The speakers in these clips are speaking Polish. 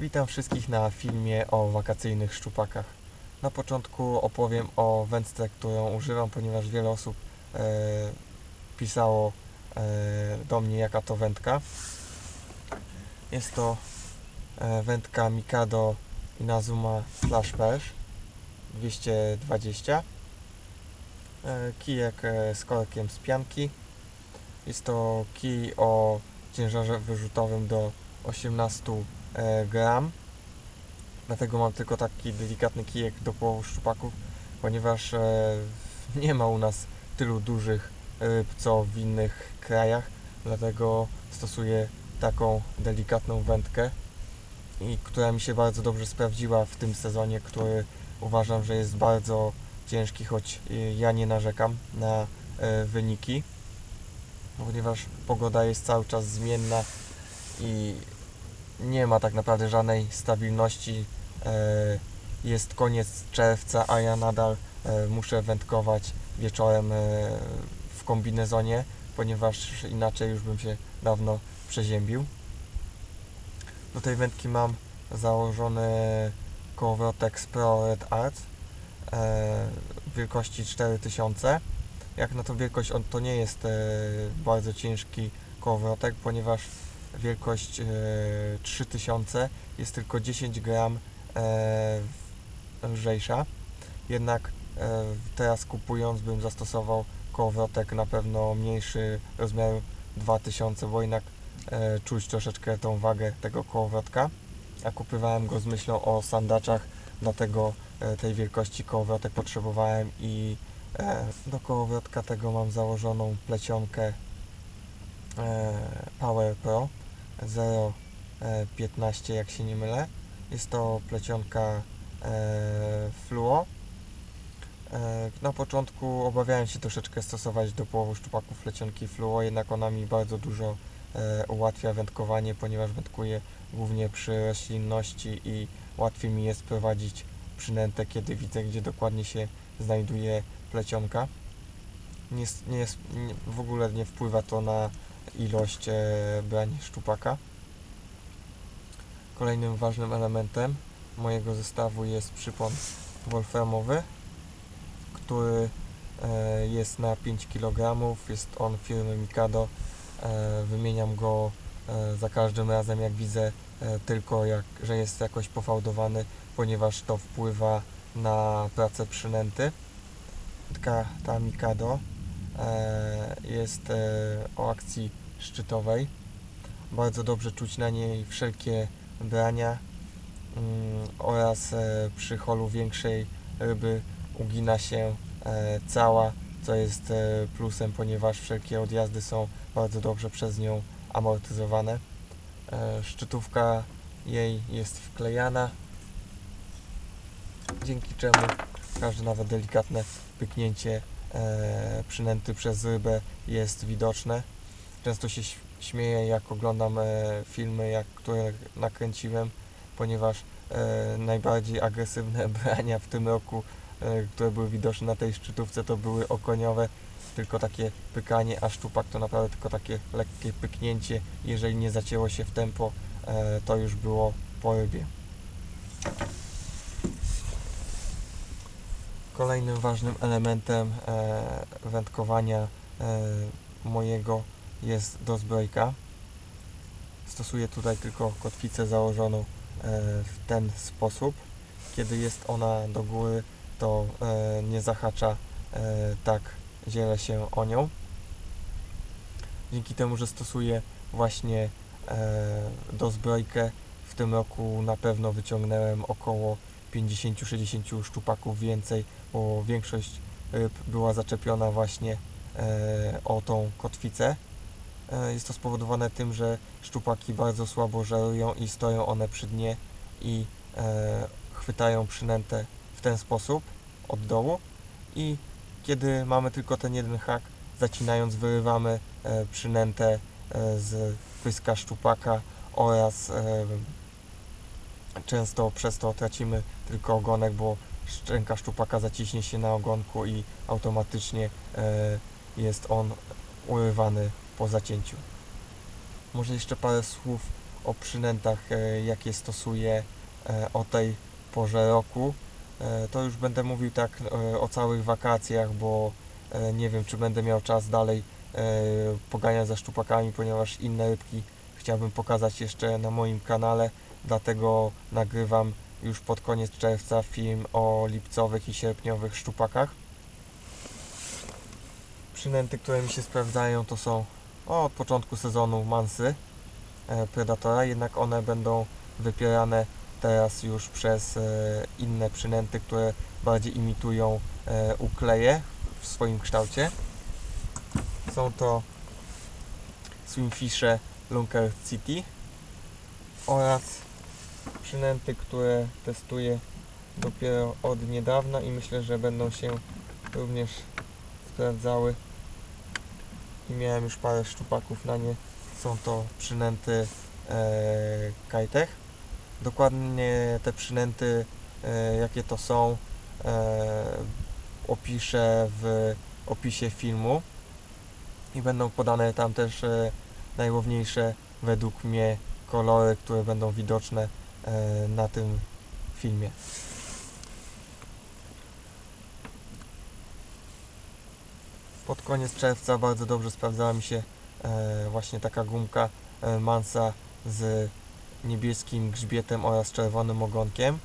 Witam wszystkich na filmie o wakacyjnych szczupakach. Na początku opowiem o wędce, którą używam, ponieważ wiele osób e, pisało e, do mnie, jaka to wędka. Jest to e, wędka Mikado Inazuma Flash Perch 220. E, kijek e, z korkiem z pianki. Jest to kij o ciężarze wyrzutowym do 18 e, gram. Dlatego mam tylko taki delikatny kijek do połowu szczupaków, ponieważ e, nie ma u nas tylu dużych ryb co w innych krajach. Dlatego stosuję taką delikatną wędkę, i która mi się bardzo dobrze sprawdziła w tym sezonie, który uważam, że jest bardzo ciężki, choć y, ja nie narzekam na e, wyniki, ponieważ pogoda jest cały czas zmienna i nie ma tak naprawdę żadnej stabilności. E, Jest koniec czerwca, a ja nadal e, muszę wędkować wieczorem e, w kombinezonie, ponieważ inaczej już bym się dawno przeziębił. Do tej wędki mam założony kołowrotek Pro Red Art wielkości 4000. Jak na tą wielkość on to nie jest bardzo ciężki kołowrotek, ponieważ wielkość e, 3000 jest tylko 10 gram e, lżejsza. Jednak e, teraz kupując bym zastosował kołowrotek na pewno mniejszy rozmiaru 2000, bo jednak e, czuć troszeczkę tą wagę tego kołowrotka. Ja kupywałem go z myślą o sandaczach, dlatego e, tej wielkości kołowrotek potrzebowałem i e, do kołowrotka tego mam założoną plecionkę e, Power Pro 0.15 jak się nie mylę. Jest to plecionka e, fluo. E, Na początku obawiałem się troszeczkę stosować do połowu szczupaków plecionki fluo, jednak ona mi bardzo dużo e, ułatwia wędkowanie, ponieważ wędkuję głównie przy roślinności i łatwiej mi jest prowadzić przynętę, kiedy widzę, gdzie dokładnie się znajduje plecionka. Nie, nie, w ogóle nie wpływa to na ilość e, brań szczupaka. Kolejnym ważnym elementem mojego zestawu jest przypon wolframowy, który e, jest na 5 kg. Jest on firmy Mikado. E, wymieniam go za każdym razem, jak widzę tylko, jak, że jest jakoś pofałdowany, ponieważ to wpływa na pracę przynęty. Ta Mikado jest o akcji szczytowej. Bardzo dobrze czuć na niej wszelkie brania mm, oraz e, przy holu większej ryby ugina się e, cała, co jest e, plusem, ponieważ wszelkie odjazdy są bardzo dobrze przez nią amortyzowane. Szczytówka jej jest wklejana, dzięki czemu każde nawet delikatne pyknięcie przynęty przez rybę jest widoczne. Często się śmieję, jak oglądam e, filmy, jak, które nakręciłem, ponieważ e, najbardziej agresywne brania w tym roku, e, które były widoczne na tej szczytówce, to były okoniowe, tylko takie pykanie, a szczupak to naprawdę tylko takie lekkie pyknięcie. Jeżeli nie zacięło się w tempo, to już było po rybie. Kolejnym ważnym elementem wędkowania mojego jest dozbrojka. Stosuję tutaj tylko kotwicę założoną e, w ten sposób. Kiedy jest ona do góry, to e, nie zahacza e, tak źle się o nią. Dzięki temu, że stosuję właśnie dozbrojkę, w tym roku na pewno wyciągnąłem około 50-60 szczupaków więcej, bo większość ryb była zaczepiona właśnie o tą kotwicę. E, Jest to spowodowane tym, że szczupaki bardzo słabo żerują i stoją one przy dnie i e, chwytają przynętę w ten sposób od dołu. I kiedy mamy tylko ten jeden hak, zacinając wyrywamy e, przynętę z pyska szczupaka oraz często przez to tracimy tylko ogonek, bo szczęka szczupaka zaciśnie się na ogonku i automatycznie jest on urywany po zacięciu. Może jeszcze parę słów o przynętach, e, jakie stosuję e, o tej porze roku. E, To już będę mówił tak o całych wakacjach, bo nie wiem, czy będę miał czas dalej e, poganiać za szczupakami, ponieważ inne rybki chciałbym pokazać jeszcze na moim kanale, dlatego nagrywam już pod koniec czerwca film o lipcowych i sierpniowych szczupakach. Przynęty, które mi się sprawdzają to są od początku sezonu mansy e, Predatora, jednak one będą wypierane teraz już przez e, inne przynęty, które bardziej imitują e, ukleje w swoim kształcie. Są to Swimfishe Lunker City oraz przynęty, które testuję dopiero od niedawna i myślę, że będą się również sprawdzały i miałem już parę szczupaków na nie. Są to przynęty e, Kajtech. Dokładnie te przynęty, e, jakie to są, e, opiszę w opisie filmu i będą podane tam też e, najłowniejsze według mnie kolory, które będą widoczne e, na tym filmie. Pod koniec czerwca bardzo dobrze sprawdzała mi się e, właśnie taka gumka e, Mansa z niebieskim grzbietem oraz czerwonym ogonkiem.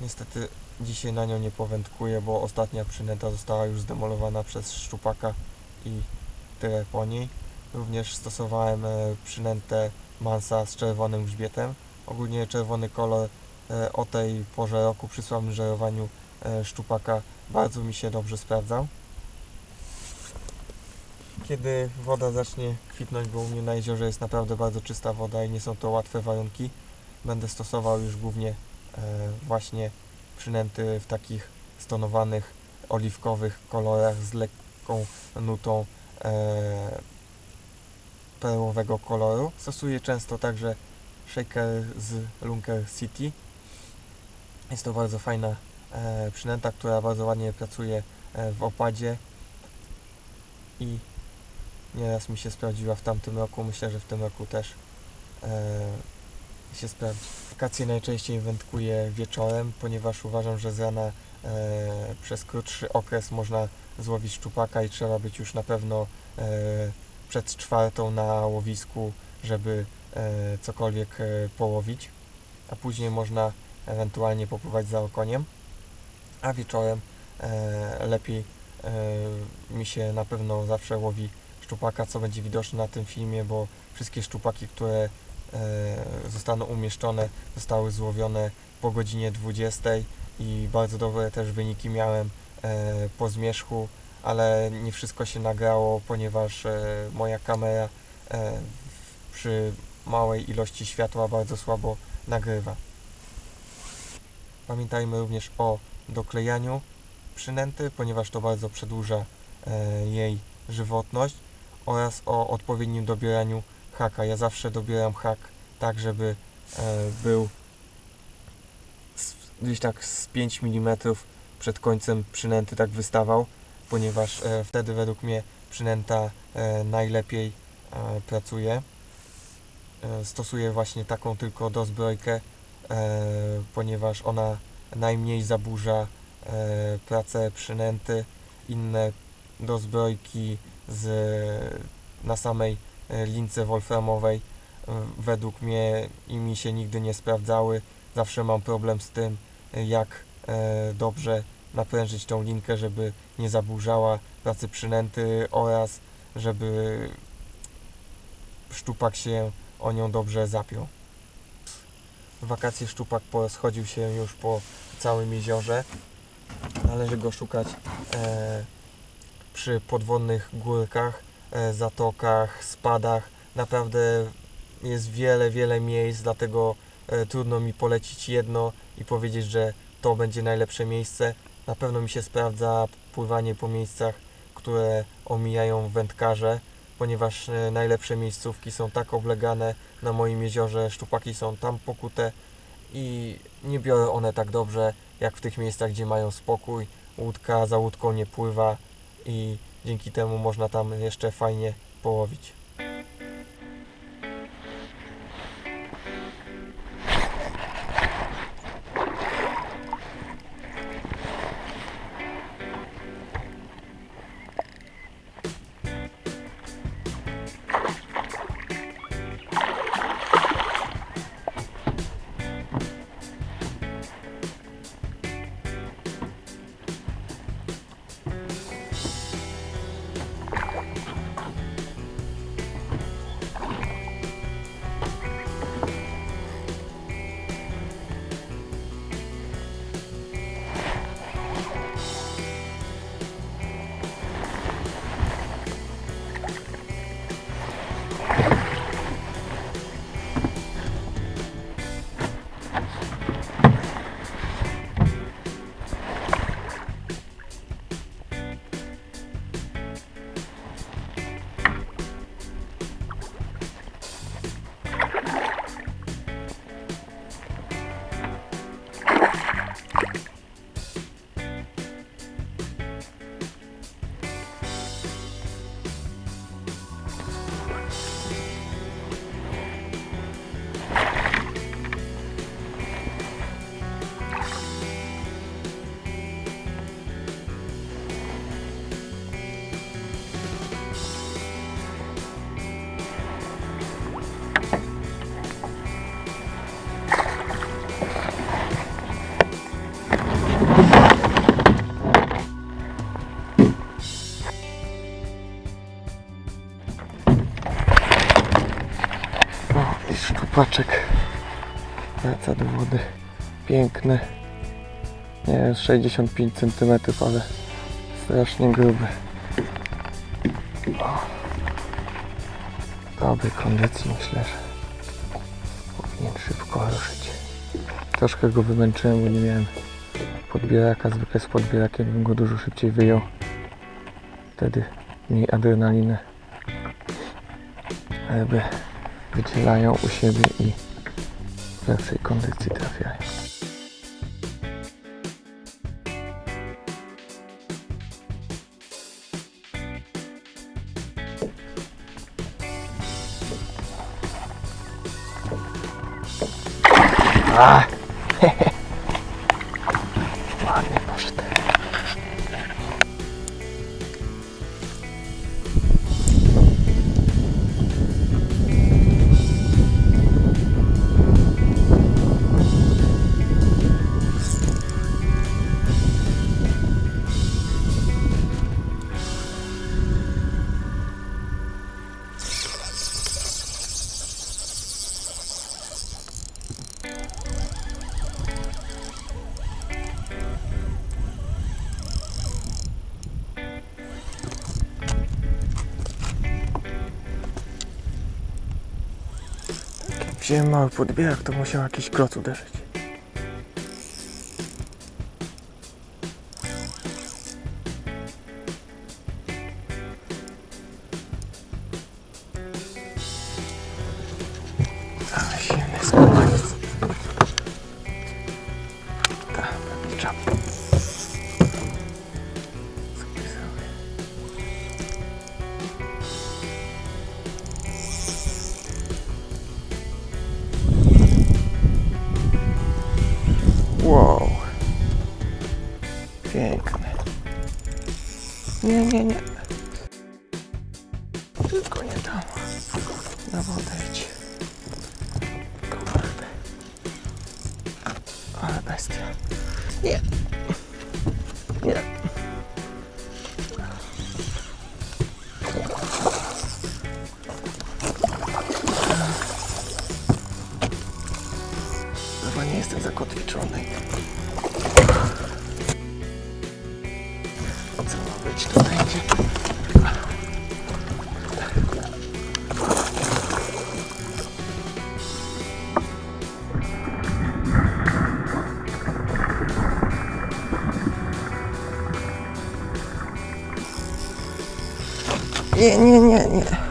Niestety dzisiaj na nią nie powędkuję, bo ostatnia przynęta została już zdemolowana przez szczupaka i tyle po niej. Również stosowałem e, przynętę Mansa z czerwonym grzbietem. Ogólnie czerwony kolor o tej porze roku przy słabym żerowaniu szczupaka bardzo mi się dobrze sprawdzał. Kiedy woda zacznie kwitnąć, bo u mnie na jeziorze jest naprawdę bardzo czysta woda i nie są to łatwe warunki, będę stosował już głównie e, właśnie przynęty w takich stonowanych, oliwkowych kolorach z lekką nutą e, perłowego koloru. Stosuję często także shaker z Lunker City. Jest to bardzo fajna e, przynęta, która bardzo ładnie pracuje w opadzie i nieraz mi się sprawdziła w tamtym roku. Myślę, że w tym roku też e, się sprawdzi. Wakacje najczęściej wędkuję wieczorem, ponieważ uważam, że z rana e, przez krótszy okres można złowić szczupaka i trzeba być już na pewno e, przed czwartą na łowisku, żeby e, cokolwiek e, połowić, a później można ewentualnie popływać za okoniem, a wieczorem e, lepiej e, mi się na pewno zawsze łowi szczupaka, co będzie widoczne na tym filmie, bo wszystkie szczupaki, które e, zostaną umieszczone, zostały złowione po godzinie 20 i bardzo dobre też wyniki miałem e, po zmierzchu, ale nie wszystko się nagrało, ponieważ e, moja kamera przy małej ilości światła bardzo słabo nagrywa. Pamiętajmy również o doklejaniu przynęty, ponieważ to bardzo przedłuża jej żywotność oraz o odpowiednim dobieraniu haka. Ja zawsze dobieram hak tak, żeby e, był gdzieś tak z 5 mm przed końcem przynęty tak wystawał, ponieważ e, wtedy według mnie przynęta e, najlepiej pracuje. Stosuję właśnie taką tylko dozbrojkę, ponieważ ona najmniej zaburza pracę przynęty. Inne dozbrojki z, na samej e, lince wolframowej e, według mnie i mi się nigdy nie sprawdzały. Zawsze mam problem z tym, e, jak dobrze naprężyć tą linkę, żeby nie zaburzała pracy przynęty oraz żeby szczupak się o nią dobrze zapiął. W wakacje szczupak porozchodził się już po całym jeziorze. Należy go szukać przy podwodnych górkach, e, zatokach, spadach. Naprawdę jest wiele, wiele miejsc, dlatego e, trudno mi polecić jedno i powiedzieć, że to będzie najlepsze miejsce. Na pewno mi się sprawdza pływanie po miejscach, które omijają wędkarze, ponieważ e, najlepsze miejscówki są tak oblegane na moim jeziorze, szczupaki są tam pokute i nie biorą one tak dobrze jak w tych miejscach, gdzie mają spokój. Łódka za łódką nie pływa i dzięki temu można tam jeszcze fajnie połowić. Szczupaczek. Wraca do wody. Piękny. Nie jest 65 cm, ale strasznie gruby. O. Dobrej kondycji myślę, że powinien szybko ruszyć. Troszkę go wymęczyłem, bo nie miałem podbieraka. Zwykle z podbierakiem bym go dużo szybciej wyjął. Wtedy mniej adrenaliny. Ryby wydzielają u siebie i w lepszej kondycji trafiają. A! Wziąłem mały podbierak, to musiał jakiś kloc uderzyć. Tylko nie tam. Na wodę idź. Kurde. Ale bestia. Nie. Nie. Nie, nie, nie, nie.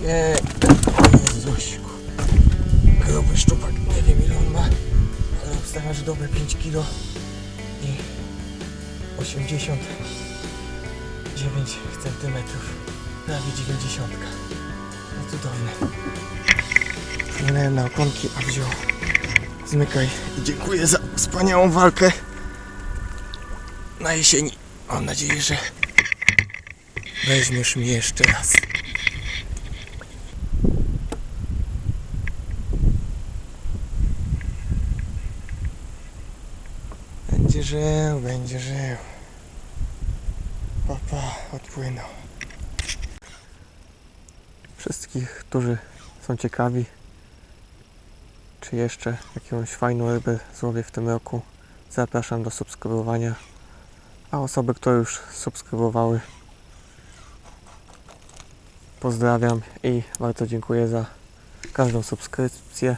Nie, Jezusiku. Gruby szczupak, nie wiem ile on ma, ale obstawia, że dobre 5 kg i 89 cm. Prawie 90. No cudowne. Minąłem na oponki, a wziął. Zmykaj i dziękuję za wspaniałą walkę na jesieni. Mam nadzieję, że weźmiesz mnie jeszcze raz. Będzie żył, będzie żył. Papa odpłynął. Wszystkich, którzy są ciekawi, czy jeszcze jakąś fajną rybę złowię w tym roku, zapraszam do subskrybowania. A osoby, które już subskrybowały, pozdrawiam i bardzo dziękuję za każdą subskrypcję.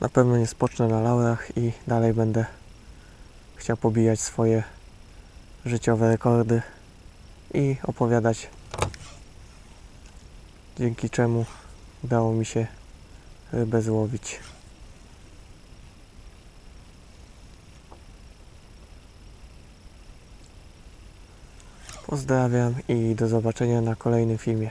Na pewno nie spocznę na laurach i dalej będę chciał pobijać swoje życiowe rekordy i opowiadać dzięki czemu udało mi się rybę złowić. Pozdrawiam i do zobaczenia na kolejnym filmie.